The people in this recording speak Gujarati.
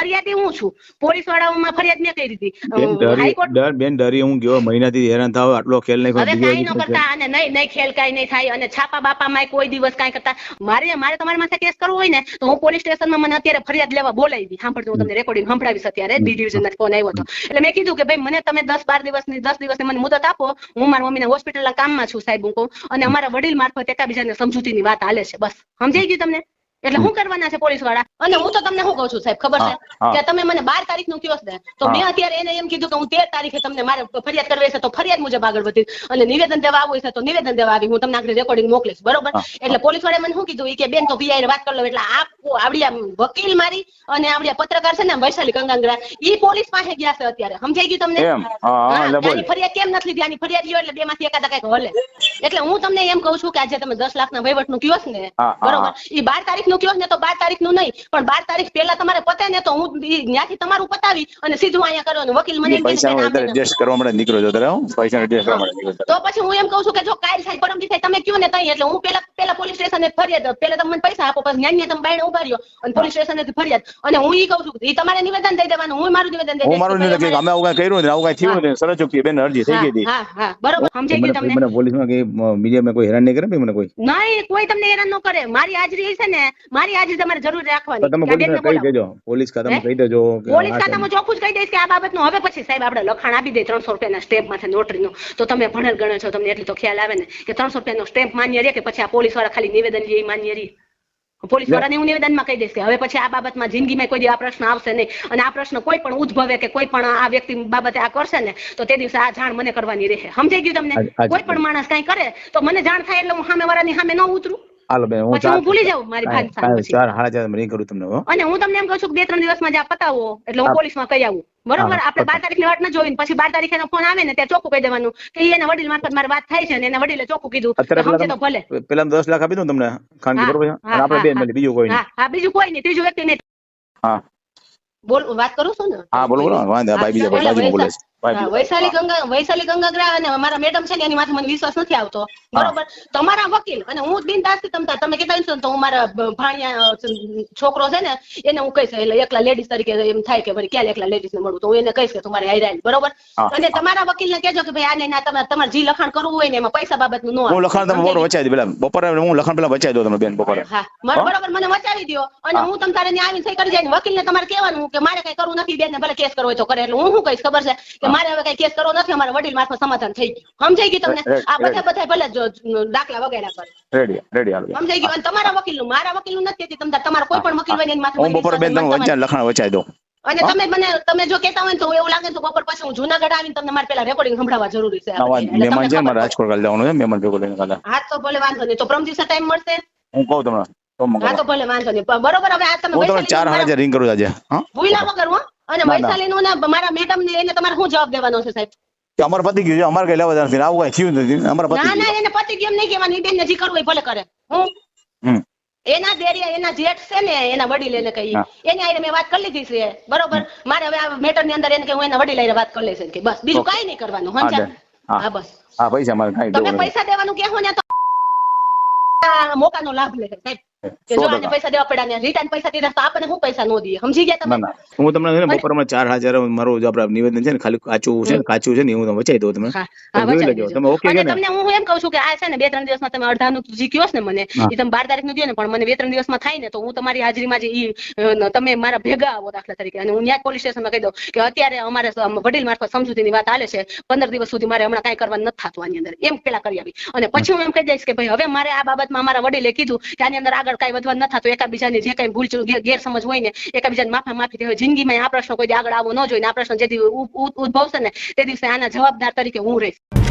ફરિયાદી હું છું? પોલીસ વાળાઓમાં ફરિયાદ મેં કરી હતી. બેન ડરી બેન હું ગયો. મહિનાથી હેરાન થાવ આટલો ખેલ નહીં હવે કાંઈ ન કરતા અને નહીં નહીં ખેલ કાંઈ નહીં થાય અને છાપા બાપા માં કોઈ દિવસ કાંઈ કરતા. મારે મારે તમારા માથે કેસ કરવો હોય ને તો હું પોલીસ સ્ટેશનમાં મને અત્યારે ફરિયાદ લેવા બોલાવી. સાંભળતો હું તમને રેકોર્ડિંગ સંભળાવીશ અત્યારે. બી ડિવિઝન ફોન આવ્યો હતો. એટલે મેં કીધું કે ભાઈ મને તમે દસ બાર દિવસની દસ દિવસની મને મુદત આપો. હું મારા મમ્મીના હોસ્પિટલના કામમાં છું સાહેબ હું કહું. અને અમારા વડીલ મારફત એકાબીજાને સમજૂતીની વાત હાલે છે. બસ. સમજાઈ ગયું તમને? એટલે શું કરવાના છે પોલીસવાળા અને હું તો તમને શું કહું છું સાહેબ ખબર છે. કે તમે મને બાર તારીખનું કયો ને તો મેં અત્યારે એને એમ કીધું કે હું તેર તારીખે તમને મારે ફરિયાદ કરવી છે તો ફરિયાદ મુજબ આગળ વધીશ. અને નિવેદન દેવા આવવું છે તો નિવેદન દેવા આવી હું તમને આગળ રેકોર્ડિંગ મોકલીશ બરોબર? એટલે પોલીસવાળા મને શું કીધું? કે બેન તો પીઆઈ વાત કરી લો. એટલે આ આવડિયા વકીલ મારી અને આવડિયા પત્રકાર છે ને વૈશાલી કંગાંગરા ઈ પોલીસ પાસે ગયા છે અત્યારે. સમજાઈ ગયું તમને? ફરિયાદ કેમ નથી લીધી? આની ફરિયાદ લ્યો એટલે બે માંથી એકાદા કંઈક હલે. એટલે હું તમને એમ કહું છું કે આજે તમે દસ લાખ ના વહીવટનું? કયો છો ને બરોબર? ઈ બાર તારીખ નું કયો ને તો બાર તારીખનું નહીં. પણ બાર તારીખ પહેલા તમારે પતે ને તો હું ત્યાંથી તમારું પતાવી અને સીધું અહીંયા કરવાનું. વકીલ મને એમ પૈસા કે ના, એડજસ્ટ કરવા માટે નીકળ્યો છો તારે હું? પૈસા એડજસ્ટ કરવા માટે નીકળ્યો તો પછી હું એમ કહું છું કે જો કાલ થાય પરમ થાય તમે કયો ને તઈ એટલે હું પેલા પેલા પોલીસ સ્ટેશને ફરિયાદ પેલા તમે મને પૈસા આપો પછી ન્યાય તમે બાયણે ઊભા રહ્યો અને પોલીસ સ્ટેશને ફરિયાદ. અને હું ઈ કહું છું એ ઈ તમારે નિવેદન દઈ દેવાનું હું મારું નિવેદન દઈ હું મારું નિવેદન કે અમે આવું કઈ કર્યું નથી આવું કઈ થયું નથી સરસ ચૂકતી બેન અરજી થઈ ગઈ હતી. હા હા. બરોબર સમજાઈ ગયું તમને? મને પોલીસમાં કઈ મીડિયામાં કોઈ હેરાન નહીં કરે મને કોઈ? નહીં કોઈ તમને હેરાન ન કરે. મારી હાજરી છે ને મારી આજે તમારે જરૂર રાખવાની. તમે પોલીસને કહી દેજો. પોલીસ ખાતામાં? કહી દેજો પોલીસ ખાતામાં ચોખ્ખું જ કહી દઈશ કે આ બાબતનું. હવે પછી સાહેબ આપણે લખાણ આપી દે ત્રણસો રૂપિયાના સ્ટેમ્પ માથે નો તો તમે ભણેલ ગણે છો તમને એટલી તો ખ્યાલ આવે ને કે ત્રણસો રૂપિયાનો સ્ટેમ્પ માન્ય રહે કે પછી આ પોલીસવાળા ખાલી નિવેદન લે માન્ય રહે? પોલીસ વાળાને હું નિવેદનમાં કહી દઈશ કે હવે પછી આ બાબતમાં જિંદગીમાં કોઈ દી આ પ્રશ્ન આવશે નહીં. અને આ પ્રશ્ન કોઈ પણ ઉદ્ભવે કે કોઈ પણ આ વ્યક્તિ બાબતે આ કરશે ને તો તે દિવસે આ જાણ મને કરવાની રહે. સમજાઈ ગયું તમને? કોઈ પણ માણસ કઈ કરે તો મને જાણ થાય એટલે હું સામે વાળાની સામે ન ઉતરું? હાલો બેન હું હું ભૂલી જાઉં મારી સામે પછી. ચાર ચાર નહીં કરું તમને હો. અને હું તમને એમ કહું છું કે બે ત્રણ દિવસમાં જ આ પતાવો એટલે હું. પોલીસમાં કહી આવું. બરોબર? આપણે બાર તારીખની વાટ ન જોઈને પછી બાર તારીખે ફોન આવે ને ત્યાં ચોખ્ખું કહી દેવાનું કે એના વડીલ મારફત મારી વાત થાય છે ને એના વડીલે ચોખ્ખું કીધું. તો ભલે. પેલા દસ લાખ આપી દઉં તમને ખાનગી બરોબર આપણે બેન મળી બીજું કોઈ નહીં. હા બીજું કોઈ નહીં ત્રીજું વ્યક્તિ નહીં. હા. બોલ વાત કરું છું ને? હા બોલો બોલો વાંધો ભાઈ બીજા બાજુમાં બોલે છે. વૈશાલી ગંગા વૈશાલી ગંગાગ્રા અને મારા મેડમ છે ને એની માથે મને વિશ્વાસ નથી આવતો. બરોબર? તમારા વકીલ અને હું બિનદાસથી તમતા તમે કીધા છો તો હું મારા ભાણિયા છોકરો છે ને એને હું કહીશ એટલે એકલા લેડીઝ તરીકે એમ થાય કે ભાઈ ક્યાં એકલા લેડીઝ ને મળું. તો હું એને કહીશ કે તમારે હાઈ બરોબર? અને તમારા વકીલ ને કહેજો કે ભાઈ આને ના તમારે તમારે જે લખાણ કરવું હોય ને એમાં પૈસા બાબતનું હું લખાણ તમે બરોબર વચાવી દઉં પેલા. બપોરે હું લખાણ પેલા વચાવી દઉં તમે બેન બપોરે. હા. બરોબર મને વચાવી દ્યો. અને હું. તમ તારે ને આવીને સહી કરી જાય વકીલ ને તમારે કહેવાનું કે મારે કઈ કરવું નથી બેન ને ભલે કેસ કરવો હોય તો કરે. એટલે હું શું કહીશ ખબર છે. મારે હવે કઈ કેસ કરવો નથી અમારા વડીલ મારફત સમાધાન થઈ ગયું. સમજાઈ ગયું તમને? આ બધા બધા ભલે દાખલા વગેરે કરે. રેડી રેડી હાલો. સમજાઈ ગયું? અને તમારા વકીલનું મારા વકીલનું નથી કહેતી. તમને તમારા કોઈ પણ વકીલ હોય એની માથે હું બપોર બેન તમે વચ્ચે લખાણ વચાઈ દઉં. અને તમે મને તમે જો કહેતા હોય તો એવું લાગે તો બપોર પછી હું જુનાગઢ આવીને તમને મારે પેલા રેકોર્ડિંગ સંભળાવવા જરૂરી છે. મહેમાન છે મારે રાજકોટ કાલે જવાનું છે મહેમાન ભેગો લઈને કાલે હા તો ભલે વાંધો નહીં. તો પરમ દિવસે ટાઈમ મળશે? હું કહું તમને હા તો ભલે વાંધો નહીં. બરોબર હવે આ તમે ચાર હાજર રિંગ કરું આજે. ભૂલા વગર હો. અને ના, ના. મારા મેડમ ને એને તમારે શું જવાબ દેવાનો છે સાહેબ? કે અમારે પતિ ગયું છે અમારે કઈ લેવા નથી આવું કઈ થયું નથી અમારે પતિ ના ના એને પતિ કેમ નહીં કહેવાની બેન ને જે કરવું ભલે કરે. હું? એના દેરિયા એના જેઠ છે ને એના વડીલ એને કહી. હા. એની આઈને મેં વાત કરી લીધી છે બરોબર? મારે હવે આ મેટરની અંદર એને કે હું એના વડીલ આઈને વાત કરી લઈશ કે બસ બીજું કઈ નહીં કરવાનું હા, હા. હા. બસ. હા પૈસા મારે કઈ તમે પૈસા દેવાનું કહો ને તો મોકાનો લાભ લે સાહેબ. કે જો આને પૈસા દેવા પડ્યા ને રિટર્ન પૈસા દીધા તો આપણને શું પૈસા નો દઈએ? સમજી ગયા તમે? ના હું તમને ને ચાર હજાર મારો જો આપણે નિવેદન છે ને ખાલી કાચું છે ને કાચું છે ને હું તમને વચાઈ દઉં તમે તમે ઓકે અને તમને હું એમ કહું છું કે આ છે ને બે ત્રણ દિવસમાં તમે અડધાનું જી કયો ને મને. એ તમે બાર તારીખનું દો ને પણ મને બે ત્રણ દિવસમાં થાય ને તો હું તમારી હાજરીમાં જે ઈ તમે મારા ભેગા આવો દાખલા તરીકે. અને હું ન્યાય પોલીસ સ્ટેશનમાં કહી દઉં કે અત્યારે અમારે વડીલ મારફત સમજૂતીની વાત હાલે છે. પંદર દિવસ સુધી મારે હમણાં કઈ કરવા નથી થતું આની અંદર. એમ પેલા કરી આવી. અને પછી હું એમ કહી દઈશ કે ભાઈ હવે મારે આ બાબતમાં અમારા વડીલે કીધું કે આની અંદર આગળ કાંઈ વધવાનું ન થતું. એકાબીજાની જે કઈ ભૂલ ગેર- ગેરસમજ હોય ને, એકાબીજાને માફા માફી થઈ હોય. જિંદગીમાં આ પ્રશ્ન કોઈ આગળ આવવો ન જોઈએ આ પ્રશ્ન જે ઉદભવશે ને, તે દિવસે આના જવાબદાર તરીકે હું રહીશ.